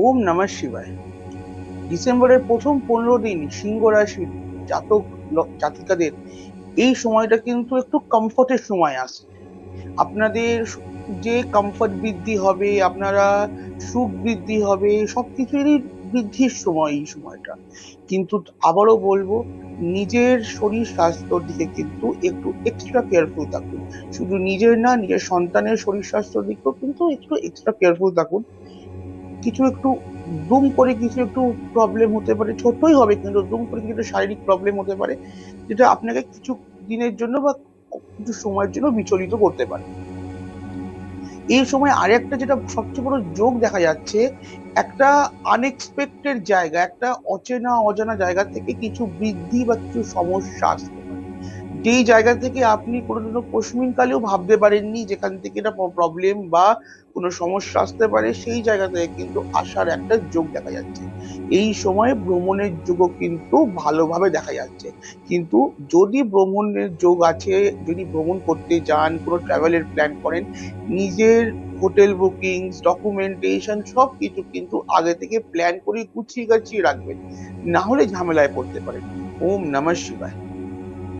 ওম নমঃ শিবায়। ডিসেম্বরের প্রথম পনেরো দিন সিংহ রাশির জাতক জাতিকাদের এই সময়টা কিন্তু একটু কমফোর্টের সময় আসে আপনাদের যে কমফর্ট বৃদ্ধি হবে, আপনারা সুখ বৃদ্ধি হবে, সবকিছুরই বৃদ্ধির সময় এই সময়টা। কিন্তু আবারও বলব, নিজের শরীর স্বাস্থ্যর দিকে কিন্তু একটু এক্সট্রা কেয়ারফুল থাকুন। শুধু নিজের না, নিজের সন্তানের শরীর স্বাস্থ্যর দিকেও কিন্তু একটু এক্সট্রা কেয়ারফুল থাকুন। কিছু একটু দুম করে কিছু একটু প্রবলেম হতে পারে, ছোটই হবে কিন্তু দুম করে কিছু শারীরিক প্রবলেম হতে পারে, যেটা আপনাকে কিছু দিনের জন্য বা কিছু সময়ের জন্য বিচলিত করতে পারে। এই সময় আরেকটা যেটা সবচেয়ে বড় যোগ দেখা যাচ্ছে, একটা আনএক্সপেক্টেড জায়গা, একটা অচেনা অজানা জায়গা থেকে কিছু বৃদ্ধি বা কিছু সমস্যা পারে যেই জায়গা থেকে আপনি কোনোদিনও কশ্মিন কালেও ভাবতে পারেননি যেখান থেকে এটা প্রবলেম বা কোনো সমস্যা আসতে পারে, সেই জায়গা থেকে কিন্তু আসার একটা যোগ দেখা যাচ্ছে। এই সময় ভ্রমণের যোগও কিন্তু ভালোভাবে দেখা যাচ্ছে। কিন্তু যদি ভ্রমণের যোগ আছে, যদি ভ্রমণ করতে যান, কোনো ট্রাভেলের প্ল্যান করেন, নিজের হোটেল বুকিংস ডকুমেন্টেশন সব কিছু কিন্তু আগে থেকে প্ল্যান করে গুছিয়ে গাছিয়ে রাখবেন। না হলে ঝামেলায় পড়তে পারেন। ওম নমঃ শিবায়।